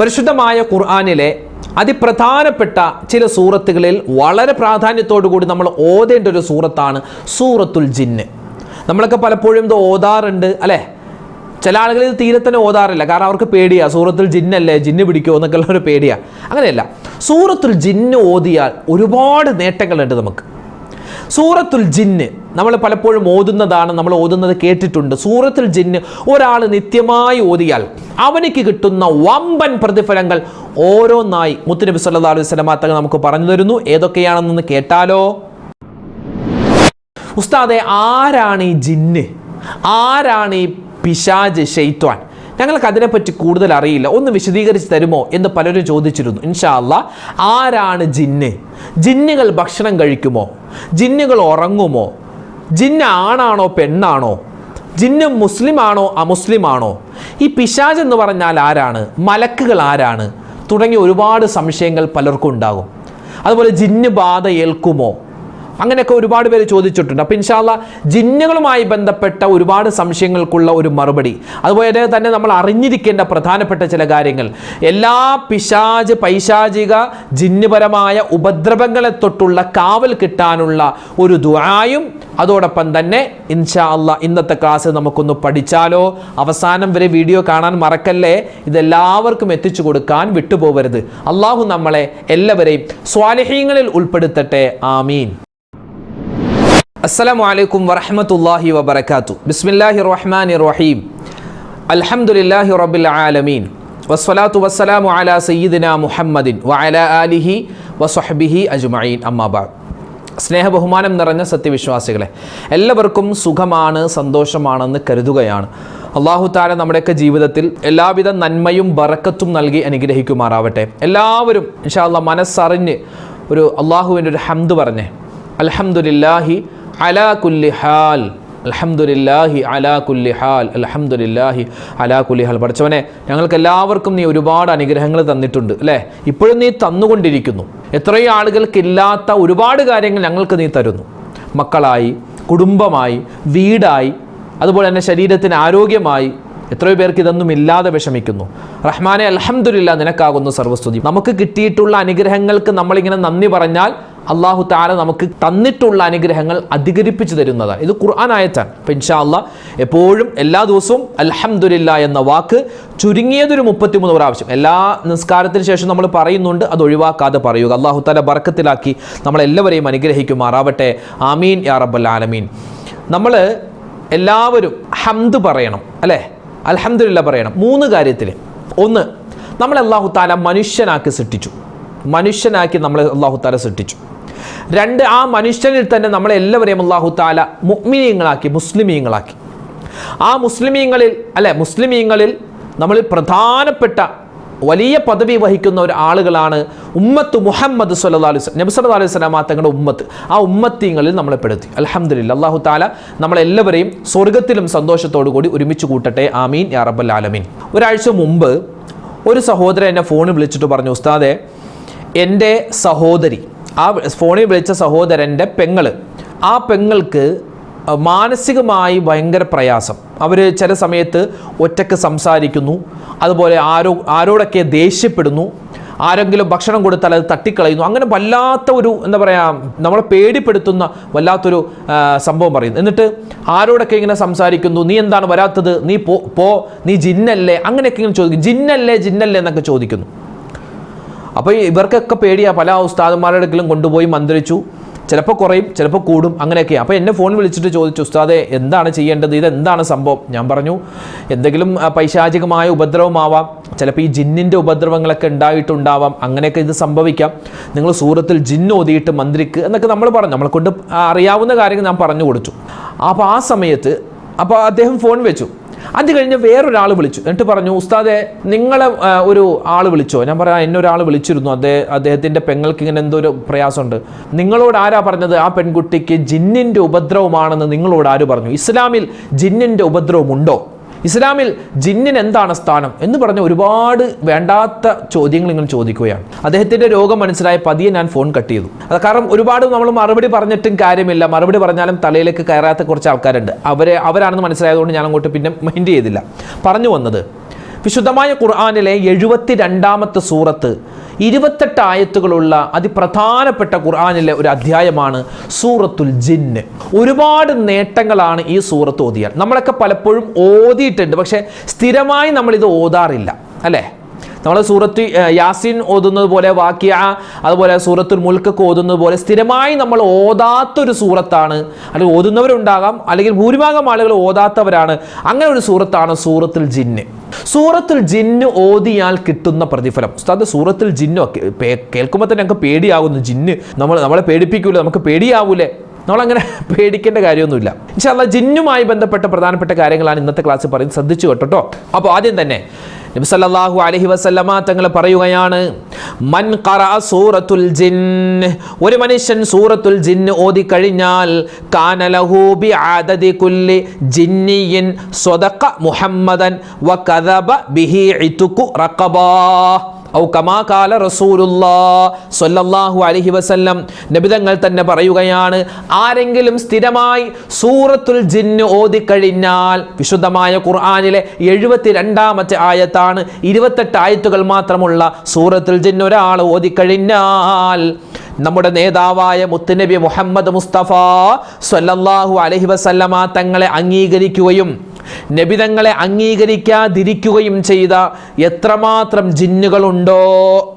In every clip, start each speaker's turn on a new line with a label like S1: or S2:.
S1: പരിശുദ്ധമായ ഖുർആാനിലെ അതിപ്രധാനപ്പെട്ട ചില സൂറത്തുകളിൽ വളരെ പ്രാധാന്യത്തോടു കൂടി നമ്മൾ ഓതേണ്ട ഒരു സൂറത്താണ് സൂറത്തുൽ ജിന്ന്. നമ്മളൊക്കെ പലപ്പോഴും ഇത് ഓതാറുണ്ട് അല്ലേ? ചില ആളുകൾ ഇത് തീരെ തന്നെ ഓതാറില്ല കാരണം അവർക്ക് പേടിയാ. സൂറത്തുൽ ജിന്നല്ലേ ജിന്ന് പിടിക്കുമോ എന്നൊക്കെ ഉള്ള ഒരു പേടിയാ. അങ്ങനെയല്ല സൂറത്തുൽ ജിന്ന് ഓതിയാൽ ഒരുപാട് നേട്ടങ്ങളുണ്ട് നമുക്ക്. സൂറത്തുൽ ജിന്ന് നമ്മൾ പലപ്പോഴും ഓതുന്നതാണ് നമ്മൾ ഓതുന്നത് കേട്ടിട്ടുണ്ട്. സൂറത്തുൽ ജിന്ന് ഒരാൾ നിത്യമായി ഓതിയാൽ അവനിക്ക് കിട്ടുന്ന വമ്പൻ പ്രതിഫലങ്ങൾ ഓരോന്നായി മുത്തുനബി സല്ലാ അലൈഹി സ്വലമാ തങ്ങൾ നമുക്ക് പറഞ്ഞു തരുന്നു. ഏതൊക്കെയാണെന്നൊന്ന് കേട്ടാലോ? ഉസ്താദെ ആരാണ് ഈ ജിന്ന്? ആരാണ് ഈ പിശാജ് ഷെയ്ത്വാൻ ഞങ്ങൾക്ക് അതിനെപ്പറ്റി കൂടുതൽ അറിയില്ല. ഒന്ന് വിശദീകരിച്ച് തരുമോ എന്ന് പലരും ചോദിച്ചിരുന്നു. ഇൻഷാല്ല ആരാണ് ജിന്ന്? ജിന്നുകൾ ഭക്ഷണം കഴിക്കുമോ? ജിന്നുകൾ ഉറങ്ങുമോ? ജിന്ന് ആണാണോ പെണ്ണാണോ? ജിന്ന് മുസ്ലിമാണോ അമുസ്ലിമാണോ? ഈ പിശാജ് എന്ന് പറഞ്ഞാൽ ആരാണ്? മലക്കുകൾ ആരാണ്? തുടങ്ങിയ ഒരുപാട് സംശയങ്ങൾ പലർക്കും ഉണ്ടാകും. അതുപോലെ ജിന്ന് ബാധ ഏൽക്കുമോ അങ്ങനെയൊക്കെ ഒരുപാട് പേര് ചോദിച്ചിട്ടുണ്ട്. അപ്പം ഇൻഷാല്ല ജിന്നുകളുമായി ബന്ധപ്പെട്ട ഒരുപാട് സംശയങ്ങൾക്കുള്ള ഒരു മറുപടി. അതുപോലെ തന്നെ നമ്മൾ അറിഞ്ഞിരിക്കേണ്ട പ്രധാനപ്പെട്ട ചില കാര്യങ്ങൾ. എല്ലാ പിശാജ് പൈശാചിക ജിന്നുപരമായ ഉപദ്രവങ്ങളെ തൊട്ടുള്ള കാവൽ കിട്ടാനുള്ള ഒരു ദുആയും അതോടൊപ്പം തന്നെ ഇൻഷാ അല്ല ഇന്നത്തെ ക്ലാസ് നമുക്കൊന്ന് പഠിച്ചാലോ? അവസാനം വരെ വീഡിയോ കാണാൻ മറക്കല്ലേ? ഇതെല്ലാവർക്കും എത്തിച്ചു കൊടുക്കാൻ വിട്ടുപോകരുത് അള്ളാഹു നമ്മളെ എല്ലാവരെയും സ്വാലിഹ്യങ്ങളിൽ ഉൾപ്പെടുത്തട്ടെ. ആമീൻ. അസ്സലാമു അലൈക്കും വറഹമത്തല്ലാഹി വബർക്കാത്തു ബിസ്മില്ലാഹി റഹ്മാൻ റഹീം അൽഹംദുലില്ലാഹി റബ്ബിൽ ആലമീൻ. വസ്സലാത്തു വസ്സലാമു അലാ സയ്യിദിന മുഹമ്മദിൻ വഅല ആലിഹി വസ്വഹ്ബിഹി അജ്മഈൻ. അമ്മാബാദ് സ്നേഹ ബഹുമാനം നിറഞ്ഞ സത്യവിശ്വാസികളെ എല്ലാവർക്കും സുഖമാണ് സന്തോഷമാണെന്ന് കരുതുകയാണ്. അള്ളാഹു താല നമ്മുടെയൊക്കെ ജീവിതത്തിൽ എല്ലാവിധ നന്മയും ബറക്കത്തും നൽകി അനുഗ്രഹിക്കുമാറാവട്ടെ. എല്ലാവരും ഇൻഷാല്ല മനസ്സറിഞ്ഞ് ഒരു അള്ളാഹുവിന്റെ ഒരു ഹംദ് പറഞ്ഞേ. അൽഹംദുലില്ലാഹി അലാ അൽഹംദുലില്ലാഹി അലാ കുല്ലി ഹാൽ. അൽഹംദുലില്ലാഹി അലാ കുല്ലി ഹാൽ. പഠിച്ചവനെ ഞങ്ങൾക്ക് എല്ലാവർക്കും നീ ഒരുപാട് അനുഗ്രഹങ്ങൾ തന്നിട്ടുണ്ട് അല്ലേ? ഇപ്പോഴും നീ തന്നുകൊണ്ടിരിക്കുന്നു. എത്രയോ ആളുകൾക്കില്ലാത്ത ഒരുപാട് കാര്യങ്ങൾ ഞങ്ങൾക്ക് നീ തരുന്നു. മക്കളായി കുടുംബമായി വീടായി അതുപോലെ തന്നെ ശരീരത്തിന് ആരോഗ്യമായി എത്രയോ പേർക്ക് ഇതൊന്നും ഇല്ലാതെ വിഷമിക്കുന്നു. റഹ്മാനെ അലഹമുല്ല നിനക്കാകുന്നു സർവസ്തുതി നമുക്ക് കിട്ടിയിട്ടുള്ള അനുഗ്രഹങ്ങൾക്ക് നമ്മളിങ്ങനെ നന്ദി പറഞ്ഞാൽ അള്ളാഹു താല നമുക്ക് തന്നിട്ടുള്ള അനുഗ്രഹങ്ങൾ അധികരിപ്പിച്ചു തരുന്നതാണ് ഇത് ഖുർആൻ ആയത്താണ്. അപ്പം ഇൻഷാ അള്ളാഹ് എപ്പോഴും എല്ലാ ദിവസവും അലഹമുല്ല എന്ന വാക്ക് ചുരുങ്ങിയതൊരു മുപ്പത്തിമൂന്ന് പ്രാവശ്യം. എല്ലാ നിസ്കാരത്തിന് ശേഷം നമ്മൾ പറയുന്നുണ്ട് അത് ഒഴിവാക്കാതെ പറയുക. അള്ളാഹു താല ബർക്കത്തിലാക്കി നമ്മളെല്ലാവരെയും അനുഗ്രഹിക്കുമാറാവട്ടെ. ആമീൻ യാ റബ്ബൽ ആലമീൻ. നമ്മൾ എല്ലാവരും ഹംദ് പറയണം അല്ലേ? അലഹമുല്ല പറയണം. മൂന്ന് കാര്യത്തിൽ ഒന്ന് നമ്മൾ അള്ളാഹു താല മനുഷ്യനാക്കി സൃഷ്ടിച്ചു. മനുഷ്യനാക്കി നമ്മളെ അള്ളാഹു താല സൃഷ്ടിച്ചു. രണ്ട് ആ മനുഷ്യനിൽ തന്നെ നമ്മളെ എല്ലാവരെയും അള്ളാഹു താല മുഗ്മിനീങ്ങളാക്കി മുസ്ലിമീങ്ങളാക്കി. ആ മുസ്ലിമീങ്ങളിൽ അല്ലെ മുസ്ലിമീങ്ങളിൽ നമ്മൾ പ്രധാനപ്പെട്ട വലിയ പദവി വഹിക്കുന്ന ഒരു ആളുകളാണ് ഉമ്മത്ത് മുഹമ്മദ് സല്ലാ അലൈഹി നബി സല്ലാ അലൈഹി സ്വലാമ തങ്ങളുടെ ഉമ്മത്ത്. ആ ഉമ്മത്തീങ്ങളിൽ നമ്മളെ പെടുത്തി. അലഹമ്മദില്ല അള്ളാഹു താല നമ്മളെല്ലാവരെയും സ്വർഗത്തിലും സന്തോഷത്തോടു കൂടി ഒരുമിച്ച് കൂട്ടട്ടെ. ആമീൻ. യാ റബ്ബൽ ആലമീൻ. ഒരാഴ്ച മുമ്പ് ഒരു സഹോദരൻ എന്നെ ഫോണിൽ വിളിച്ചിട്ട് പറഞ്ഞു ഉസ്താദെ എന്റെ സഹോദരി ആ ഫോണിൽ വിളിച്ച സഹോദരന്റെ പെങ്ങൾ ആ പെങ്ങൾക്ക് മാനസികമായി ഭയങ്കര പ്രയാസം. അവർ ചില സമയത്ത് ഒറ്റയ്ക്ക് സംസാരിക്കുന്നു അതുപോലെ ആരോ ആരോടൊക്കെ ദേഷ്യപ്പെടുന്നു ആരെങ്കിലും ഭക്ഷണം കൊടുത്താൽ അത് തട്ടിക്കളയുന്നു അങ്ങനെ വല്ലാത്ത ഒരു എന്താ പറയുക നമ്മളെ പേടിപ്പെടുത്തുന്ന വല്ലാത്തൊരു സംഭവം പറയുന്നു. എന്നിട്ട് ആരോടൊക്കെ ഇങ്ങനെ സംസാരിക്കുന്നു നീ എന്താണ് വരാത്തത്? നീ പോ നീ ജിന്നല്ലേ? അങ്ങനെയൊക്കെ ഇങ്ങനെ ചോദിക്കും ജിന്നല്ലേ ജിന്നല്ലേ എന്നൊക്കെ ചോദിക്കുന്നു. അപ്പോൾ ഇവർക്കൊക്കെ പേടിയാ. പല ഉസ്താദന്മാരുടെ അടുക്കലും കൊണ്ടുപോയി മന്ത്രിച്ചു. ചിലപ്പോൾ കുറയും ചിലപ്പോൾ കൂടും അങ്ങനെയൊക്കെയാണ് അപ്പോൾ എന്നെ ഫോൺ വിളിച്ചിട്ട് ചോദിച്ചു ഉസ്താദെ എന്താണ് ചെയ്യേണ്ടത്? ഇതെന്താണ് സംഭവം? ഞാൻ പറഞ്ഞു എന്തെങ്കിലും പൈശാചികമായ ഉപദ്രവമാവാം ചിലപ്പോൾ ഈ ജിന്നിന്റെ ഉപദ്രവങ്ങളൊക്കെ ഉണ്ടായിട്ടുണ്ടാവാം. അങ്ങനെയൊക്കെ ഇത് സംഭവിക്കാം. നിങ്ങൾ സൂറത്തിൽ ജിന്ന് ഓതിയിട്ട് മന്ത്രിക്ക് എന്നൊക്കെ നമ്മൾ പറഞ്ഞു. നമ്മളെ കൊണ്ട് അറിയാവുന്ന കാര്യങ്ങൾ ഞാൻ പറഞ്ഞു കൊടുത്തു. അപ്പോൾ ആ സമയത്ത് അപ്പോൾ അദ്ദേഹം ഫോൺ വെച്ചു. അത് കഴിഞ്ഞ് വേറൊരാൾ വിളിച്ചു. എന്നിട്ട് പറഞ്ഞു ഉസ്താദെ നിങ്ങളെ ഒരു ആൾ വിളിച്ചോ? ഞാൻ പറയാം എന്നെ ഒരാൾ വിളിച്ചിരുന്നു. അദ്ദേഹം അദ്ദേഹത്തിന്റെ പെങ്ങൾക്ക് ഇങ്ങനെ എന്തോ ഒരു പ്രയാസമുണ്ട്. നിങ്ങളോട് ആരാ പറഞ്ഞത്? ആ പെൺകുട്ടിക്ക് ജിന്നിന്റെ ഉപദ്രവമാണെന്ന് നിങ്ങളോട് ആര് പറഞ്ഞു? ഇസ്ലാമിൽ ജിന്നിന്റെ ഉപദ്രവമുണ്ടോ? ഇസ്ലാമിൽ ജിന്നിന് എന്താണ് സ്ഥാനം എന്ന് പറഞ്ഞ ഒരുപാട് വേണ്ടാത്ത ചോദ്യങ്ങൾ നിങ്ങൾ ചോദിക്കുകയാണ്. അദ്ദേഹത്തിന്റെ രോഗം മനസ്സിലായ പതിയെ ഞാൻ ഫോൺ കട്ട് ചെയ്തു. അത് കാരണം ഒരുപാട് നമ്മൾ മറുപടി പറഞ്ഞിട്ടും കാര്യമില്ല. മറുപടി പറഞ്ഞാലും തലയിലേക്ക് കയറാത്ത കുറച്ച് ആൾക്കാരുണ്ട്. അവരെ അവരാണെന്ന് മനസ്സിലായതുകൊണ്ട് ഞാൻ അങ്ങോട്ട് പിന്നെ മൈൻഡ് ചെയ്തില്ല. പറഞ്ഞു വന്നത് വിശുദ്ധമായ ഖുർആാനിലെ എഴുപത്തി രണ്ടാമത്തെ സൂറത്ത് ഇരുപത്തെട്ട് ആയത്തുകളുള്ള അതിപ്രധാനപ്പെട്ട ഖുർആാനിലെ ഒരു അധ്യായമാണ് സൂറത്തുൽ ജിന്ന് ഒരുപാട് നേട്ടങ്ങളാണ് ഈ സൂറത്ത് ഓതിയാൽ. നമ്മളൊക്കെ പലപ്പോഴും ഓതിയിട്ടുണ്ട് പക്ഷേ സ്ഥിരമായി നമ്മളിത് ഓതാറില്ല അല്ലേ? നമ്മൾ സൂറത്ത് യാസിൻ ഓതുന്നത് പോലെ വാക്യ അതുപോലെ സൂറത്തുൽ മുൽക്കൊക്കെ ഓതുന്നത് പോലെ സ്ഥിരമായി നമ്മൾ ഓതാത്തൊരു സൂറത്താണ്. അല്ലെങ്കിൽ ഓതുന്നവരുണ്ടാകാം അല്ലെങ്കിൽ ഭൂരിഭാഗം ആളുകൾ ഓതാത്തവരാണ്. അങ്ങനെ ഒരു സൂറത്താണ് സൂറത്തുൽ ജിന്ന്. സൂറത്തിൽ ജിന്ന് ഓതിയാൽ കിട്ടുന്ന പ്രതിഫലം. ഉസ്താദ് സൂറത്തിൽ ജിന്നോ കേൾക്കുമ്പോൾ തന്നെ ഞങ്ങൾക്ക് പേടിയാകുന്നു ജിന്ന് നമ്മൾ നമ്മളെ പേടിപ്പിക്കൂലേ നമുക്ക് പേടിയാവൂലേ? നമ്മളങ്ങനെ പേടിക്കേണ്ട കാര്യമൊന്നുമില്ല. ഇൻഷാല്ല ജിന്നുമായി ബന്ധപ്പെട്ട പ്രധാനപ്പെട്ട കാര്യങ്ങളാണ് ഇന്നത്തെ ക്ലാസ്സിൽ പറയുന്നത്. ശ്രദ്ധിച്ചു കേട്ടോ അപ്പോൾ ആദ്യം തന്നെ നബി സല്ലല്ലാഹു അലൈഹി വസല്ലമ തങ്ങൾ പറയുകയാണ് മൻ ഖറഅ സൂറത്തുൽ ജിൻ ഒരു മനുഷ്യൻ സൂറത്തുൽ ജിൻ ഓതി കഴിഞ്ഞാൽ കാന ലഹു ബിഅദദി കുല്ലി ജിന്നിയിൻ സ്വദഖ മുഹമ്മദൻ വ കദബ ബിഹി ഇതുകു റഖബാ. ഔ വസല്ലം. നബിതങ്ങൾ തന്നെ പറയുകയാണ് ആരെങ്കിലും സ്ഥിരമായി സൂറത്തുൽ ജിന്ന് ഓതിക്കഴിഞ്ഞാൽ വിശുദ്ധമായ ഖുർആാനിലെ എഴുപത്തി രണ്ടാമത്തെ ആയത്താണ് ഇരുപത്തെട്ട് ആയത്തുകൾ മാത്രമുള്ള സൂറത്തുൽ ജിന്ന് ഒരാൾ ഓതിക്കഴിഞ്ഞാൽ നമ്മുടെ നേതാവായ മുത്തുനബി മുഹമ്മദ് മുസ്തഫ സൊല്ലാഹു അലഹി വസല്ലമ തങ്ങളെ അംഗീകരിക്കുകയും നബിതങ്ങളെ അംഗീകരിക്കാതിരിക്കുകയും ചെയ്ത എത്രമാത്രം ജിന്നുകളുണ്ടോ?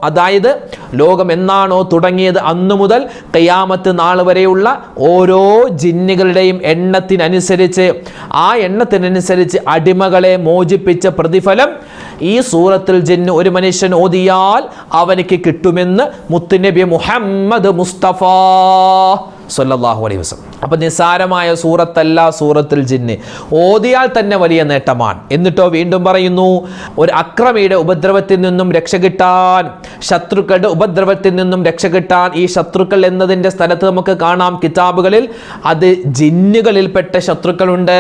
S1: അതായത് ലോകം എന്നാണോ തുടങ്ങിയത് അന്നു മുതൽ കയ്യാമത്ത് നാൾ വരെയുള്ള ഓരോ ജിന്നുകളുടെയും എണ്ണത്തിനനുസരിച്ച് ആ എണ്ണത്തിനനുസരിച്ച് അടിമകളെ മോചിപ്പിച്ച പ്രതിഫലം ഈ സൂറത്തിൽ ജിന്ന് ഒരു മനുഷ്യൻ ഓതിയാൽ അവനിക്ക് കിട്ടുമെന്ന് മുത്തുനബി മുഹമ്മദ് മുസ്തഫ സല്ലല്ലാഹു അലൈഹി വസ്ലം അപ്പം നിസ്സാരമായ സൂറത്തല്ല സൂറത്തിൽ ജിന്ന്. ഓതിയാൽ തന്നെ വലിയ നേട്ടമാണ്. എന്നിട്ടോ വീണ്ടും പറയുന്നു ഒരു അക്രമിയുടെ ഉപദ്രവത്തിൽ നിന്നും രക്ഷ കിട്ടാൻ ശത്രുക്കളുടെ ഉപദ്രവത്തിൽ നിന്നും രക്ഷ കിട്ടാൻ ഈ ശത്രുക്കൾ എന്നതിന്റെ സ്ഥലത്ത് നമുക്ക് കാണാം കിതാബുകളിൽ. അത് ജിന്നുകളിൽപ്പെട്ട ശത്രുക്കളുണ്ട്.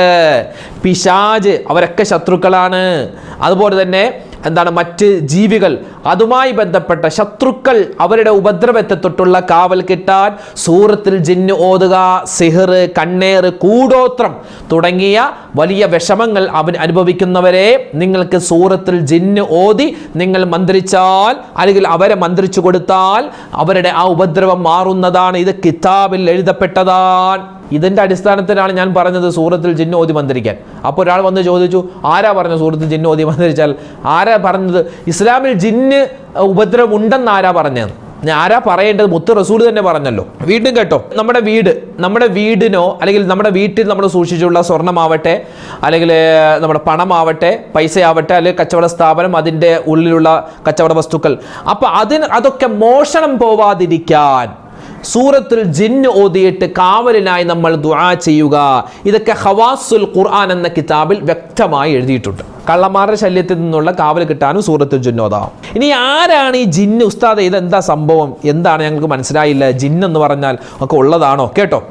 S1: പിശാജ് അവരൊക്കെ ശത്രുക്കളാണ്. അതുപോലെ തന്നെ എന്താണ് മറ്റ് ജീവികൾ അതുമായി ബന്ധപ്പെട്ട ശത്രുക്കൾ അവരുടെ ഉപദ്രവത്തെ തൊട്ടുള്ള കാവൽ കിട്ടാൻ സൂറത്തിൽ ജിന്ന് ഓതുക സിഹർ കണ്ണേറ് കൂടോത്രം തുടങ്ങിയ വലിയ വിഷമങ്ങൾ അവൻ അനുഭവിക്കുന്നവരെ നിങ്ങൾക്ക് സൂറത്തിൽ ജിന്ന് ഓതി നിങ്ങൾ മന്ത്രിച്ചാൽ അല്ലെങ്കിൽ അവരെ മന്ത്രിച്ചു കൊടുത്താൽ അവരുടെ ആ ഉപദ്രവം മാറുന്നതാണ്. ഇത് കിതാബിൽ എഴുതപ്പെട്ടതാണ്. ഇതിന്റെ അടിസ്ഥാനത്തിലാണ് ഞാൻ പറഞ്ഞത് സൂറത്തിൽ ജിന്ന് ഓതി മന്ത്രിക്കാൻ. അപ്പോൾ ഒരാൾ വന്ന് ചോദിച്ചു ആരാ പറഞ്ഞ സൂറത്തിൽ ജിന്ന് ഓതി മന്ത്രിച്ചാൽ? ആരാ പറഞ്ഞത്? ഇസ്ലാമിൽ ജിന്ന് ഉപദ്രവം ഉണ്ടെന്ന് ആരാ പറഞ്ഞത് ഞാൻ ആരാ പറയേണ്ടത്? മുത്ത് റസൂൽ തന്നെ പറഞ്ഞല്ലോ. വീണ്ടും കേട്ടോ നമ്മുടെ വീട് നമ്മുടെ വീടിനോ അല്ലെങ്കിൽ നമ്മുടെ വീട്ടിൽ നമ്മൾ സൂക്ഷിച്ചുള്ള സ്വർണമാവട്ടെ അല്ലെങ്കിൽ നമ്മുടെ പണമാവട്ടെ പൈസയാവട്ടെ അല്ലെങ്കിൽ കച്ചവട സ്ഥാപനം അതിന്റെ ഉള്ളിലുള്ള കച്ചവട വസ്തുക്കൾ. അപ്പോൾ അതിന് അതൊക്കെ മോഷണം പോവാതിരിക്കാൻ സൂറത്തുൽ ജിന്ന് ഓതിയിട്ട് കാവലിനായി നമ്മൾ ദുആ ചെയ്യുക. ഇതൊക്കെ ഹവാസുൽ ഖുർആൻ എന്ന കിതാബിൽ വ്യക്തമായി എഴുതിയിട്ടുണ്ട്. കള്ളന്മാരുടെ ശല്യത്തിൽ നിന്നുള്ള കാവൽ കിട്ടാനും സൂറത്തുൽ ജിന്നോദാ ഇനി ആരാണ് ഈ ജിന്ന്? ഉസ്താദ് ഇതെന്താ സംഭവം? എന്താണ് ഞങ്ങൾക്ക് മനസ്സിലായില്ല? ജിന്ന് എന്ന് പറഞ്ഞാൽ ഒക്കെ ഉള്ളതാണോ? കേട്ടോ.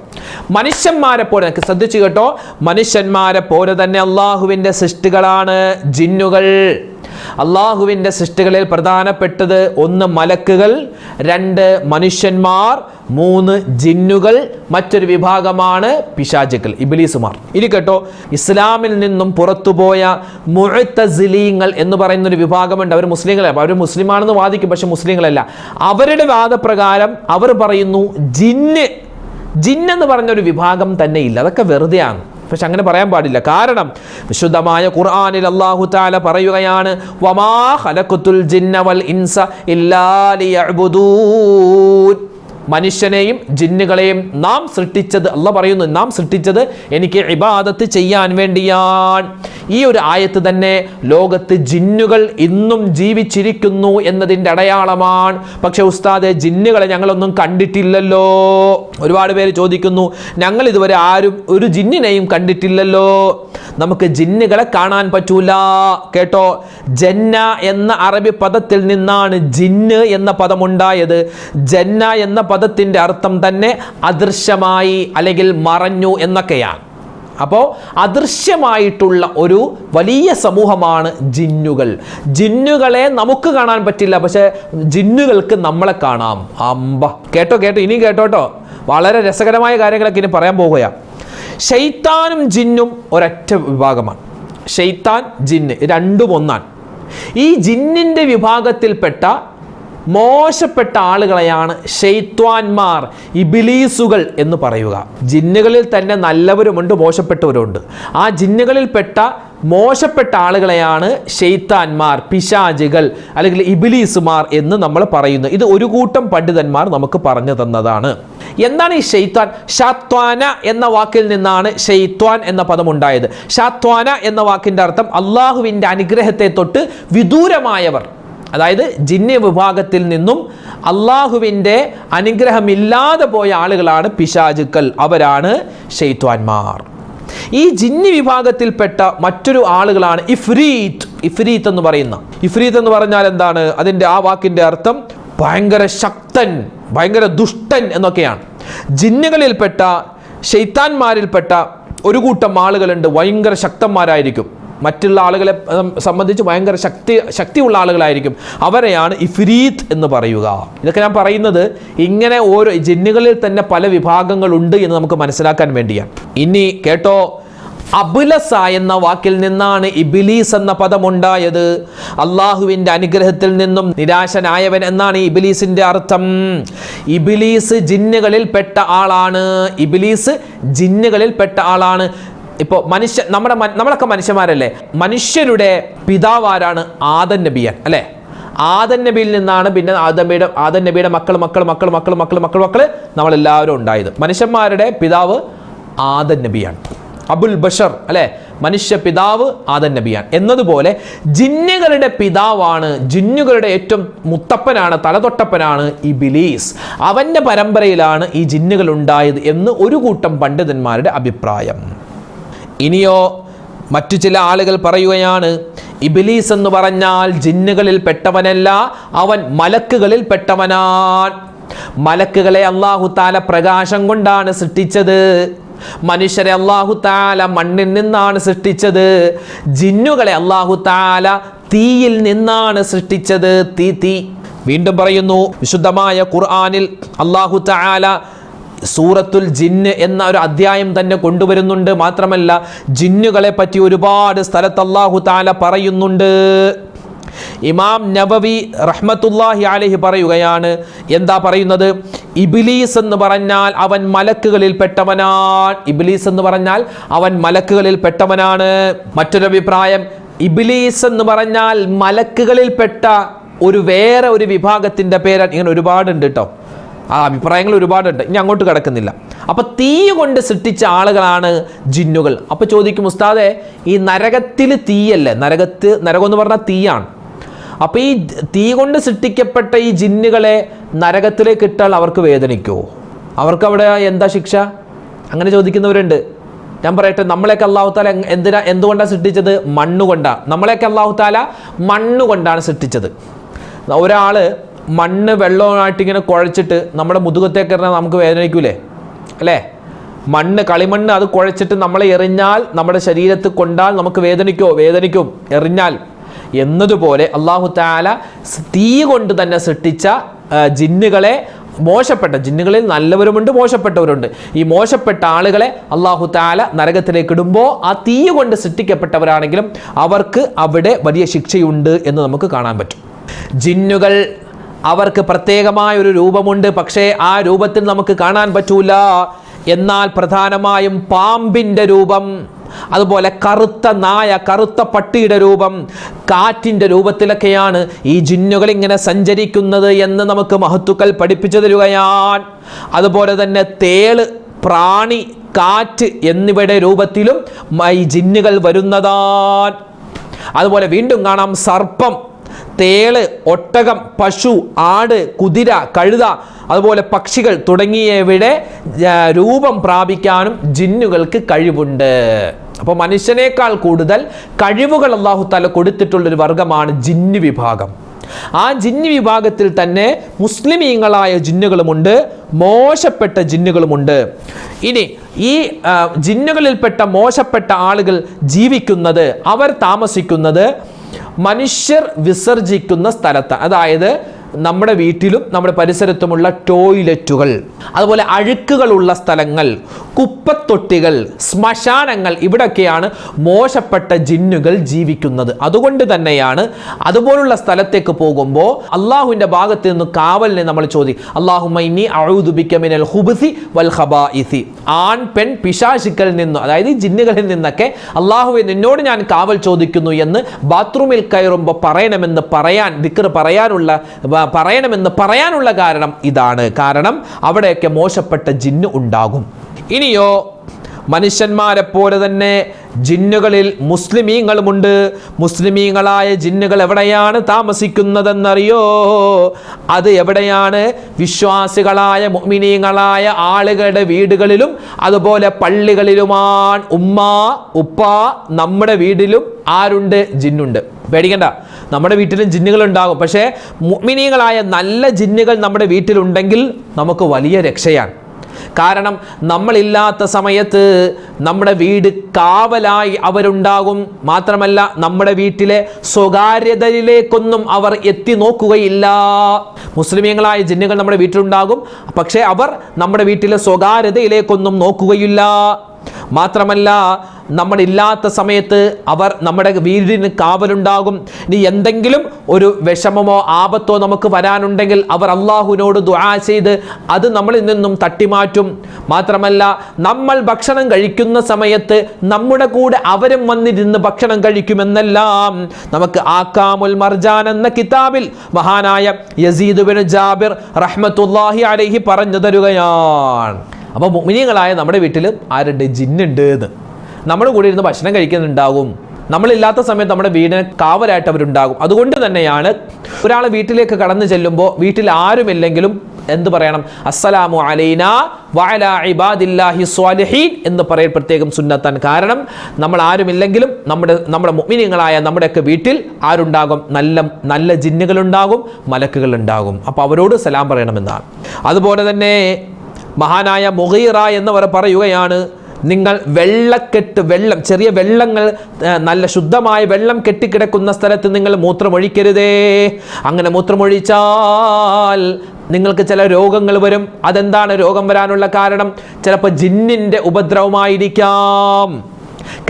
S1: മനുഷ്യന്മാരെ പോലെ എനിക്ക് ശ്രദ്ധിച്ചു കേട്ടോ. മനുഷ്യന്മാരെ പോലെ തന്നെ അള്ളാഹുവിന്റെ സൃഷ്ടികളാണ് ജിന്നുകൾ. അള്ളാഹുവിന്റെ സൃഷ്ടികളിൽ പ്രധാനപ്പെട്ടത് ഒന്ന് മലക്കുകൾ രണ്ട് മനുഷ്യന്മാർ മൂന്ന് ജിന്നുകൾ മറ്റൊരു വിഭാഗമാണ് പിശാചുക്കൾ ഇബിലീസുമാർ. ഇനി കേട്ടോ ഇസ്ലാമിൽ നിന്നും പുറത്തുപോയ മുഴുത്തസിലീങ്ങൾ എന്ന് പറയുന്ന ഒരു വിഭാഗമുണ്ട്. അവർ മുസ്ലിങ്ങളല്ല അവർ മുസ്ലിമാണെന്ന് വാദിക്കും പക്ഷെ മുസ്ലിങ്ങളല്ല. അവരുടെ വാദപ്രകാരം അവർ പറയുന്നു ജിന്ന്. ജിന്നെന്ന് പറഞ്ഞൊരു വിഭാഗം തന്നെ ഇല്ല അതൊക്കെ വെറുതെയാണ്. പക്ഷെ അങ്ങനെ പറയാൻ പാടില്ല. കാരണം വിശുദ്ധമായ ഖുർആാനിൽ അള്ളാഹു താല പറയുകയാണ് വമാ ഹലക്കുത്തുൽ ജിന്നവൽ ഇൻസ ഇല്ലാ ലിയഅ്ബുദൂൻ. മനുഷ്യനെയും ജിന്നുകളെയും നാം സൃഷ്ടിച്ചത് അല്ല പറയുന്നു നാം സൃഷ്ടിച്ചത് എനിക്ക് ഇബാദത്ത് ചെയ്യാൻ വേണ്ടിയാണ്. ഈ ഒരു ആയത്ത് തന്നെ ലോകത്ത് ജിന്നുകൾ ഇന്നും ജീവിച്ചിരിക്കുന്നു എന്നതിന്റെ അടയാളമാണ്. പക്ഷെ ഉസ്താദെ ജിന്നുകളെ ഞങ്ങളൊന്നും കണ്ടിട്ടില്ലല്ലോ. ഒരുപാട് പേര് ചോദിക്കുന്നു ഞങ്ങൾ ഇതുവരെ ആരും ഒരു ജിന്നിനെയും കണ്ടിട്ടില്ലല്ലോ. നമുക്ക് ജിന്നുകളെ കാണാൻ പറ്റൂല. കേട്ടോ ജന്ന എന്ന അറബി പദത്തിൽ നിന്നാണ് ജിന്ന് എന്ന പദമുണ്ടായത്. ജന്ന എന്ന പദത്തിന്റെ അർത്ഥം തന്നെ അദൃശ്യമായി അല്ലെങ്കിൽ മറഞ്ഞു എന്നൊക്കെയാണ്. അപ്പോൾ അദൃശ്യമായിട്ടുള്ള ഒരു വലിയ സമൂഹമാണ് ജിന്നുകൾ. ജിന്നുകളെ നമുക്ക് കാണാൻ പറ്റില്ല പക്ഷേ ജിന്നുകൾക്ക് നമ്മളെ കാണാം. അമ്പ. കേട്ടോ കേട്ടോ ഇനിയും കേട്ടോട്ടോ വളരെ രസകരമായ കാര്യങ്ങളൊക്കെ ഇനി പറയാൻ പോവുകയാണ് ഷെയ്ത്താനും ജിന്നും ഒരൊറ്റ വിഭാഗമാണ്. ഷെയ്ത്താൻ ജിന്ന് രണ്ടും ഒന്നാണ്. ഈ ജിന്നിന്റെ വിഭാഗത്തിൽപ്പെട്ട മോശപ്പെട്ട ആളുകളെയാണ് ഷെയ്ത്വാൻമാർ ഇബിലീസുകൾ എന്ന് പറയുക. ജിന്നുകളിൽ തന്നെ നല്ലവരുമുണ്ട് മോശപ്പെട്ടവരുമുണ്ട് ആ ജിന്നുകളിൽപ്പെട്ട മോശപ്പെട്ട ആളുകളെയാണ് ഷെയ്ത്താൻമാർ പിശാചികൾ അല്ലെങ്കിൽ ഇബിലീസുമാർ എന്ന് നമ്മൾ പറയുന്നു. ഇത് ഒരു കൂട്ടം പണ്ഡിതന്മാർ നമുക്ക് പറഞ്ഞു തന്നതാണ്. എന്താണ് ഈ ഷെയ്ത്താൻ ഷാത്വാന എന്ന വാക്കിൽ നിന്നാണ് ഷെയ്ത്വാൻ എന്ന പദം ഉണ്ടായത്. ഷാത്വാന എന്ന വാക്കിന്റെ അർത്ഥം അള്ളാഹുവിന്റെ അനുഗ്രഹത്തെ തൊട്ട് വിദൂരമായവർ. അതായത് ജിന്നി വിഭാഗത്തിൽ നിന്നും അള്ളാഹുവിന്റെ അനുഗ്രഹമില്ലാതെ പോയ ആളുകളാണ് പിശാചുക്കൾ. അവരാണ് ഷെയ്ത്വാൻമാർ ഈ ജിന്നി വിഭാഗത്തിൽപ്പെട്ട മറ്റൊരു ആളുകളാണ് ഇഫ്രീത്ത്. ഇഫ്രീത്ത് എന്ന് പറയുന്ന. ഇഫ്രീത്ത് എന്ന് പറഞ്ഞാൽ എന്താണ്? അതിന്റെ ആ വാക്കിന്റെ അർത്ഥം ഭയങ്കര ശക്തൻ ഭയങ്കര ദുഷ്ടൻ എന്നൊക്കെയാണ്. ജിന്നുകളിൽപ്പെട്ട ഷെയ്ത്താന്മാരിൽപ്പെട്ട ഒരു കൂട്ടം ആളുകളുണ്ട്. ഭയങ്കര ശക്തന്മാരായിരിക്കും. മറ്റുള്ള ആളുകളെ സംബന്ധിച്ച് ഭയങ്കര ശക്തി ശക്തിയുള്ള ആളുകളായിരിക്കും. അവരെയാണ് ഇഫ്രീത്ത് എന്ന് പറയുക. ഇതൊക്കെ ഞാൻ പറയുന്നത് ഇങ്ങനെ ഓരോ ജിന്നുകളിൽ തന്നെ പല വിഭാഗങ്ങളുണ്ട് എന്ന് നമുക്ക് മനസ്സിലാക്കാൻ വേണ്ടിയാണ്. ഇനി കേട്ടോ അബുലസ എന്ന വാക്കിൽ നിന്നാണ് ഇബിലീസ് എന്ന പദമുണ്ടായത്. അള്ളാഹുവിന്റെ അനുഗ്രഹത്തിൽ നിന്നും നിരാശനായവൻ എന്നാണ് ഇബിലീസിന്റെ അർത്ഥം. ഇബിലീസ് ജിന്നുകളിൽ പെട്ട ആളാണ്. ഇബിലീസ് ജിന്നുകളിൽ പെട്ട ആളാണ്. ഇപ്പോൾ മനുഷ്യ നമ്മുടെ നമ്മളൊക്കെ മനുഷ്യന്മാരല്ലേ? മനുഷ്യരുടെ പിതാവ് ആരാണ്? ആദൻ നബിയൻ അല്ലേ? ആദൻ നബിയിൽ നിന്നാണ് പിന്നെ ആദം നബിയുടെ ആദൻ നബിയുടെ മക്കൾ മക്കൾ മക്കൾ മക്കൾ മക്കൾ മക്കൾ മക്കൾ നമ്മളെല്ലാവരും ഉണ്ടായത്. മനുഷ്യന്മാരുടെ പിതാവ് ആദൻ നബിയാണ്. അബുൽ ബഷർ അല്ലെ? മനുഷ്യ പിതാവ് ആദൻ നബിയാണ്. എന്നതുപോലെ ജിന്നുകളുടെ പിതാവാണ് ജിന്നുകളുടെ ഏറ്റവും മുത്തപ്പനാണ് തലതൊട്ടപ്പനാണ് ഈ ബിലീസ് അവന്റെ പരമ്പരയിലാണ് ഈ ജിന്നുകൾ ഉണ്ടായത് എന്ന് ഒരു കൂട്ടം പണ്ഡിതന്മാരുടെ അഭിപ്രായം. ഇനിയോ മറ്റു ചില ആളുകൾ പറയുകയാണ് ഇബിലീസ് എന്ന് പറഞ്ഞാൽ ജിന്നുകളിൽ പെട്ടവനല്ല അവൻ മലക്കുകളിൽ പെട്ടവനാൻ. മലക്കുകളെ അള്ളാഹു താല പ്രകാശം കൊണ്ടാണ് സൃഷ്ടിച്ചത്. മനുഷ്യരെ അള്ളാഹു താല മണ്ണിൽ നിന്നാണ് സൃഷ്ടിച്ചത്. ജിന്നുകളെ അള്ളാഹു താല തീയിൽ നിന്നാണ് സൃഷ്ടിച്ചത്. തീ തീ. വീണ്ടും പറയുന്നു വിശുദ്ധമായ ഖുർആാനിൽ അള്ളാഹു താല സൂറത്തുൽ ജിന്ന് എന്ന ഒരു അധ്യായം തന്നെ കൊണ്ടുവരുന്നുണ്ട്. മാത്രമല്ല ജിന്നുകളെ പറ്റി ഒരുപാട് സ്ഥലത്ത് അള്ളാഹു താല പറയുന്നുണ്ട്. ഇമാം നബവി റഹ്മത്തുല്ലാഹി അലഹി പറയുകയാണ് എന്താ പറയുന്നത്? ഇബിലീസ് എന്ന് പറഞ്ഞാൽ അവൻ മലക്കുകളിൽ പെട്ടവനാണ്. ഇബിലീസ് എന്ന് പറഞ്ഞാൽ അവൻ മലക്കുകളിൽ പെട്ടവനാണ്. മറ്റൊരു അഭിപ്രായം ഇബിലീസ് എന്ന് പറഞ്ഞാൽ മലക്കുകളിൽപ്പെട്ട ഒരു വേറെ ഒരു വിഭാഗത്തിന്റെ പേരാണ്. ഇങ്ങനെ ഒരുപാടുണ്ട് കേട്ടോ ആ അഭിപ്രായങ്ങൾ ഒരുപാടുണ്ട്. ഇനി അങ്ങോട്ട് കിടക്കുന്നില്ല. അപ്പോൾ തീ കൊണ്ട് സൃഷ്ടിച്ച ആളുകളാണ് ജിന്നുകൾ. അപ്പോൾ ചോദിക്കും ഉസ്താദെ ഈ നരകത്തിൽ തീയല്ലേ? നരകത്ത് നരകം എന്ന് പറഞ്ഞാൽ തീയാണ്. അപ്പോൾ ഈ തീ കൊണ്ട് സൃഷ്ടിക്കപ്പെട്ട ഈ ജിന്നുകളെ നരകത്തിലേക്ക് ഇട്ടാൽ അവർക്ക് വേദനിക്കുമോ അവർക്ക് അവിടെ എന്താ ശിക്ഷ? അങ്ങനെ ചോദിക്കുന്നവരുണ്ട്. ഞാൻ പറയട്ടെ നമ്മളെയൊക്കെ അള്ളാഹുത്താല എന്തിനാ എന്തുകൊണ്ടാണ് സൃഷ്ടിച്ചത്? മണ്ണുകൊണ്ടാണ് നമ്മളെയൊക്കെ അള്ളാഹുത്താല മണ്ണുകൊണ്ടാണ് സൃഷ്ടിച്ചത്. ഒരാൾ മണ്ണ് വെള്ളമായിട്ട് ഇങ്ങനെ കുഴച്ചിട്ട് നമ്മുടെ മുതുകത്തേക്ക് ഇറങ്ങാൻ നമുക്ക് വേദനിക്കൂലേ? അല്ലേ? മണ്ണ് കളിമണ്ണ് അത് കുഴച്ചിട്ട് നമ്മളെ എറിഞ്ഞാൽ നമ്മുടെ ശരീരത്ത് കൊണ്ടാൽ നമുക്ക് വേദനിക്കോ? വേദനിക്കും. എറിഞ്ഞാൽ. എന്നതുപോലെ അള്ളാഹു താല തീ കൊണ്ട് തന്നെ സൃഷ്ടിച്ച ജിന്നുകളെ മോശപ്പെട്ട ജിന്നുകളിൽ നല്ലവരുമുണ്ട് മോശപ്പെട്ടവരുണ്ട് ഈ മോശപ്പെട്ട ആളുകളെ അള്ളാഹു താല നരകത്തിലേക്ക് ഇടുമ്പോൾ ആ തീ കൊണ്ട് സൃഷ്ടിക്കപ്പെട്ടവരാണെങ്കിലും അവർക്ക് അവിടെ വലിയ ശിക്ഷയുണ്ട് എന്ന് നമുക്ക് കാണാൻ പറ്റും. ജിന്നുകൾ അവർക്ക് പ്രത്യേകമായ ഒരു രൂപമുണ്ട്. പക്ഷേ ആ രൂപത്തിൽ നമുക്ക് കാണാൻ പറ്റൂല. എന്നാൽ പ്രധാനമായും പാമ്പിന്റെ രൂപം അതുപോലെ കറുത്ത നായ കറുത്ത പട്ടിയുടെ രൂപം കാറ്റിന്റെ രൂപത്തിലൊക്കെയാണ് ഈ ജിന്നുകൾ ഇങ്ങനെ സഞ്ചരിക്കുന്നത് എന്ന് നമുക്ക് മഹത്തുക്കൾ പഠിപ്പിച്ചു തരുകയാണ്. അതുപോലെ തന്നെ തേൾ പ്രാണി കാറ്റ് എന്നിവയുടെ രൂപത്തിലും ഈ ജിന്നുകൾ വരുന്നതാൻ അതുപോലെ വീണ്ടും കാണാം സർപ്പം. തേൾ ഒട്ടകം പശു ആട് കുതിര കഴുത അതുപോലെ പക്ഷികൾ തുടങ്ങിയവയുടെ രൂപം പ്രാപിക്കാനും ജിന്നുകൾക്ക് കഴിവുണ്ട്. അപ്പോൾ മനുഷ്യനേക്കാൾ കൂടുതൽ കഴിവുകൾ അള്ളാഹു തല കൊടുത്തിട്ടുള്ളൊരു വർഗമാണ് ജിന്നു വിഭാഗം. ആ ജിന്നു വിഭാഗത്തിൽ തന്നെ മുസ്ലിമീങ്ങളായ ജിന്നുകളുമുണ്ട് മോശപ്പെട്ട ജിന്നുകളുമുണ്ട്. ഇനി ഈ ജിന്നുകളിൽപ്പെട്ട മോശപ്പെട്ട ആളുകൾ ജീവിക്കുന്നത് അവർ താമസിക്കുന്നത് മനുഷ്യർ വിസർജിക്കുന്ന സ്ഥലത്ത് അതായത് നമ്മുടെ വീട്ടിലും നമ്മുടെ പരിസരത്തുമുള്ള ടോയ്ലറ്റുകൾ അതുപോലെ അഴുക്കുകളുള്ള സ്ഥലങ്ങൾ കുപ്പത്തൊട്ടികൾ ശ്മശാനങ്ങൾ ഇവിടൊക്കെയാണ് മോശപ്പെട്ട ജിന്നുകൾ ജീവിക്കുന്നത്. അതുകൊണ്ട് തന്നെയാണ് അതുപോലുള്ള സ്ഥലത്തേക്ക് പോകുമ്പോൾ അള്ളാഹുവിന്റെ ഭാഗത്ത് നിന്ന് കാവലിനെ നമ്മൾ ചോദിക്കും അള്ളാഹുമൈനി അഴുദുബിക്കമിനൽ ഹുബുസി വൽ ഖബാഇസി. ആൺ പെൺ പിശാശുക്കൾ നിന്നും അതായത് ജിന്നുകളിൽ നിന്നൊക്കെ അള്ളാഹുവെ നിന്നോട് ഞാൻ കാവൽ ചോദിക്കുന്നു എന്ന് ബാത്റൂമിൽ കയറുമ്പോൾ പറയണമെന്ന് പറയാൻ ദിക്കർ പറയാനുള്ള പറയണമെന്ന് പറയാനുള്ള കാരണം ഇതാണ്. കാരണം അവിടെയൊക്കെ മോശപ്പെട്ട ജിന്നു ഉണ്ടാകും. ഇനിയോ മനുഷ്യന്മാരെ പോലെ തന്നെ ജിന്നുകളിൽ മുസ്ലിമീങ്ങളുമുണ്ട്. മുസ്ലിമീങ്ങളായ ജിന്നുകൾ എവിടെയാണ് താമസിക്കുന്നതെന്നറിയോ? അത് എവിടെയാണ്? വിശ്വാസികളായ മുമിനീങ്ങളായ ആളുകളുടെ വീടുകളിലും അതുപോലെ പള്ളികളിലുമാണ് ഉമ്മ ഉപ്പ നമ്മുടെ വീട്ടിലും ആരുണ്ട്? ജിന്നുണ്ട്. പേടിക്കണ്ട. നമ്മുടെ വീട്ടിലും ജിന്നുകൾ ഉണ്ടാകും. പക്ഷേ മുമിനീങ്ങളായ നല്ല ജിന്നുകൾ നമ്മുടെ വീട്ടിലുണ്ടെങ്കിൽ നമുക്ക് വലിയ രക്ഷയാണ്. കാരണം നമ്മളില്ലാത്ത സമയത്ത് നമ്മുടെ വീട് കാവലായി അവരുണ്ടാകും. മാത്രമല്ല നമ്മുടെ വീട്ടിലെ സ്വകാര്യതയിലേക്കൊന്നും അവർ എത്തി നോക്കുകയില്ല. മുസ്ലിമീങ്ങളായ ജിന്നുകൾ നമ്മുടെ വീട്ടിലുണ്ടാകും. പക്ഷേ അവർ നമ്മുടെ വീട്ടിലെ സ്വകാര്യതയിലേക്കൊന്നും നോക്കുകയില്ല. മാത്രമല്ല നമ്മളില്ലാത്ത സമയത്ത് അവർ നമ്മുടെ വീടിന് കാവലുണ്ടാകും. ഇനി എന്തെങ്കിലും ഒരു വിഷമമോ ആപത്തോ നമുക്ക് വരാനുണ്ടെങ്കിൽ അവർ അള്ളാഹുവിനോട് ദുആ ചെയ്ത് അത് നമ്മളിൽ നിന്നും തട്ടിമാറ്റും. മാത്രമല്ല നമ്മൾ ഭക്ഷണം കഴിക്കുന്ന സമയത്ത് നമ്മുടെ കൂടെ അവരും വന്നിരുന്ന് ഭക്ഷണം കഴിക്കുമെന്നെല്ലാം നമുക്ക് ആക്കാമുൽ മർജാൻ എന്ന കിതാബിൽ മഹാനായ യസീദ് ബിൻ ജാബിർ റഹ്മത്തുല്ലാഹി അലൈഹി പറഞ്ഞു തരുകയാണ്. അപ്പോൾ മുമിനികളായ നമ്മുടെ വീട്ടിൽ ആരുടെ ജിന്നുണ്ട് എന്ന് നമ്മൾ കൂടെ ഇരുന്ന് ഭക്ഷണം കഴിക്കുന്നുണ്ടാകും. നമ്മളില്ലാത്ത സമയത്ത് നമ്മുടെ വീടിന് കാവലായിട്ട് അവരുണ്ടാകും. അതുകൊണ്ട് തന്നെയാണ് ഒരാൾ വീട്ടിലേക്ക് കടന്നു ചെല്ലുമ്പോൾ വീട്ടിൽ ആരുമില്ലെങ്കിലും എന്ത് പറയണം? അസ്സലാമു അലൈന വഅല ഇബാദില്ലാഹി എന്ന് പറയൽ പ്രത്യേകം സുന്നത്താൻ കാരണം നമ്മൾ ആരുമില്ലെങ്കിലും നമ്മുടെ നമ്മുടെ മുഅ്മിനീങ്ങളായ നമ്മുടെയൊക്കെ വീട്ടിൽ ആരുണ്ടാകും? നല്ല നല്ല ജിന്നുകളുണ്ടാകും മലക്കുകളുണ്ടാകും. അപ്പോൾ അവരോട് സലാം പറയണമെന്നാണ്. അതുപോലെ തന്നെ മഹാനായ മുഗീറ എന്നവർ പറയുകയാണ് നിങ്ങൾ വെള്ളക്കെട്ട് വെള്ളം ചെറിയ വെള്ളങ്ങൾ നല്ല ശുദ്ധമായ വെള്ളം കെട്ടിക്കിടക്കുന്ന സ്ഥലത്ത് നിങ്ങൾ മൂത്രമൊഴിക്കരുതേ. അങ്ങനെ മൂത്രമൊഴിച്ചാൽ നിങ്ങൾക്ക് ചില രോഗങ്ങൾ വരും. അതെന്താണ് രോഗം വരാനുള്ള കാരണം? ചിലപ്പോൾ ജിന്നിന്റെ ഉപദ്രവമായിരിക്കാം.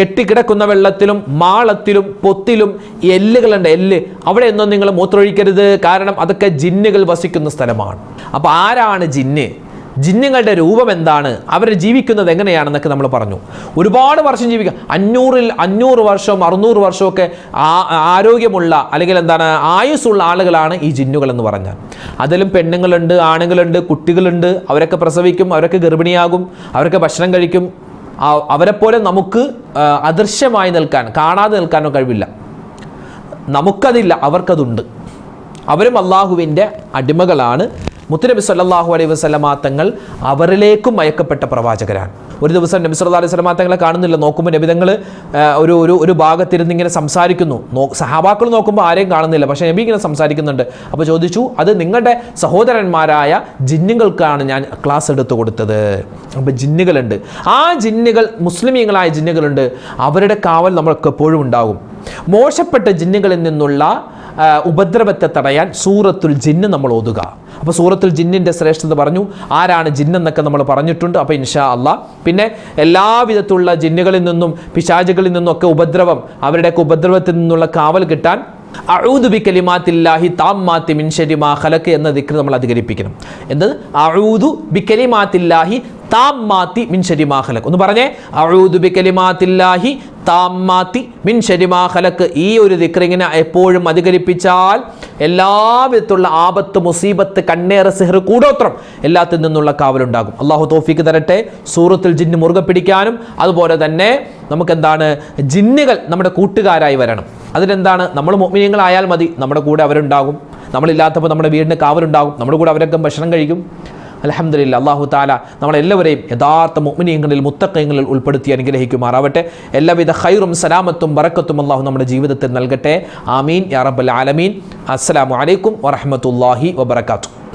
S1: കെട്ടിക്കിടക്കുന്ന വെള്ളത്തിലും മാളത്തിലും പൊത്തിലും എല്ലുകളുണ്ട് എല്ല്. അവിടെയൊന്നും നിങ്ങൾ മൂത്രമൊഴിക്കരുത്. കാരണം അതൊക്കെ ജിന്നുകൾ വസിക്കുന്ന സ്ഥലമാണ്. അപ്പോൾ ആരാണ് ജിന്ന്? ജിന്നുകളുടെ രൂപം എന്താണ്? അവർ ജീവിക്കുന്നത് എങ്ങനെയാണെന്നൊക്കെ നമ്മൾ പറഞ്ഞു. ഒരുപാട് വർഷം ജീവിക്കുക അഞ്ഞൂറിൽ അഞ്ഞൂറ് വർഷവും അറുന്നൂറ് വർഷമൊക്കെ ആരോഗ്യമുള്ള അല്ലെങ്കിൽ എന്താണ് ആയുസ്സുള്ള ആളുകളാണ് ഈ ജിന്നുകൾ എന്ന് പറഞ്ഞാൽ. അതിലും പെണ്ണുങ്ങളുണ്ട് ആണുങ്ങളുണ്ട് കുട്ടികളുണ്ട്. അവരൊക്കെ പ്രസവിക്കും അവരൊക്കെ ഗർഭിണിയാകും അവരൊക്കെ ഭക്ഷണം കഴിക്കും. അവരെ അവരെപ്പോലെ നമുക്ക് അദൃശ്യമായി നിൽക്കാൻ കാണാതെ നിൽക്കാനോ കഴിവില്ല. നമുക്കതില്ല അവർക്കതുണ്ട്. അവരും അള്ളാഹുവിന്റെ അടിമകളാണ്. മുത്തുനബി സല്ലാഹു അലൈഹി വസല്ലമ തങ്ങൾ അവരിലേക്കും മയക്കപ്പെട്ട പ്രവാചകരാണ്. ഒരു ദിവസം നബി സല്ലാ അലൈഹി വസല്ലമ തങ്ങളെ കാണുന്നില്ല. നോക്കുമ്പോൾ നബി തങ്ങൾ ഒരു ഒരു ഒരു ഭാഗത്തിരുന്ന് ഇങ്ങനെ സംസാരിക്കുന്നു. നോ സഹാബാക്കൾ നോക്കുമ്പോൾ ആരെയും കാണുന്നില്ല. പക്ഷേ നബി ഇങ്ങനെ സംസാരിക്കുന്നുണ്ട്. അപ്പോൾ ചോദിച്ചു അത് നിങ്ങളുടെ സഹോദരന്മാരായ ജിന്നുകൾക്കാണ് ഞാൻ ക്ലാസ് എടുത്തു കൊടുത്തത്. അപ്പോൾ ജിന്നുകളുണ്ട്. ആ ജിന്നുകൾ മുസ്ലിമീങ്ങളായ ജിന്നുകളുണ്ട്. അവരുടെ കാവൽ നമ്മൾക്ക് എപ്പോഴും ഉണ്ടാകും. മോശപ്പെട്ട ജിന്നുകളിൽ നിന്നുള്ള ഉപദ്രവത്തെ തടയാൻ സൂറത്തുൽ ജിന്ന് നമ്മൾ ഓതുക. അപ്പോൾ സൂറത്തിൽ ജിന്നിന്റെ ശ്രേഷ്ഠത പറഞ്ഞു. ആരാണ് ജിന്നെന്നൊക്കെ നമ്മൾ പറഞ്ഞിട്ടുണ്ട്. അപ്പോൾ ഇൻഷാ അള്ളാ പിന്നെ എല്ലാവിധത്തിലുള്ള ജിന്നുകളിൽ നിന്നും പിശാചുകളിൽ നിന്നും ഒക്കെ ഉപദ്രവം അവരുടെയൊക്കെ ഉപദ്രവത്തിൽ നിന്നുള്ള കാവൽ കിട്ടാൻ അഊദു ബി കലിമാത്തില്ലാഹി താമ്മാത്തി മിൻ ശരി മാ എന്ന ദിക്ർ നമ്മൾ അധികരിപ്പിക്കണം. എന്നത് അഊദു ബി കലിമാത്തില്ലാഹി താമ്മാത്തി മിൻ ഷരിമാഹലക് ഒന്ന് പറഞ്ഞേ അഊദു ബി കലിമാത്തില്ലാഹി താമ്മാത്തി മിൻ ഷരിമാഹലക് ഈ ഒരു ദിക്ർ എപ്പോഴും അധികരിപ്പിച്ചാൽ എല്ലാവിധത്തുള്ള ആപത്ത് മുസീബത്ത് കണ്ണേറ് സിഹർ കൂടോത്രം എല്ലാത്തിൽ നിന്നുള്ള കാവലുണ്ടാകും. അള്ളാഹു തോഫിക്ക് തരട്ടെ. സൂറത്തിൽ ജിന്ന് മുറുകെ പിടിക്കാനും അതുപോലെ തന്നെ നമുക്കെന്താണ് ജിന്നുകൾ നമ്മുടെ കൂട്ടുകാരായി വരണം. അതിനെന്താണ് നമ്മൾ മോമിനിയങ്ങളായാൽ മതി നമ്മുടെ കൂടെ അവരുണ്ടാകും. നമ്മളില്ലാത്തപ്പോൾ നമ്മുടെ വീടിന് കാവലുണ്ടാകും. നമ്മുടെ കൂടെ അവരൊക്കെ ഭക്ഷണം കഴിക്കും. അലഹമ്മദില്ല അള്ളാഹു താല നമ്മളെല്ലാവരെയും യഥാർത്ഥ മുഗ്മിനിയങ്ങളിൽ മുത്തക്കങ്ങളിൽ ഉൾപ്പെടുത്തി അനുഗ്രഹിക്കുമാറാവട്ടെ. എല്ലാവിധ ഖൈറും സലാമത്തും ബറക്കത്തും അള്ളാഹു നമ്മുടെ ജീവിതത്തിൽ നൽകട്ടെ. ആമീൻ. യാ റബ്ബൽ ആലമീൻ. അസ്സലാമു അലൈക്കും വറഹ്മത്തുള്ളാഹി വബറകാതുഹു.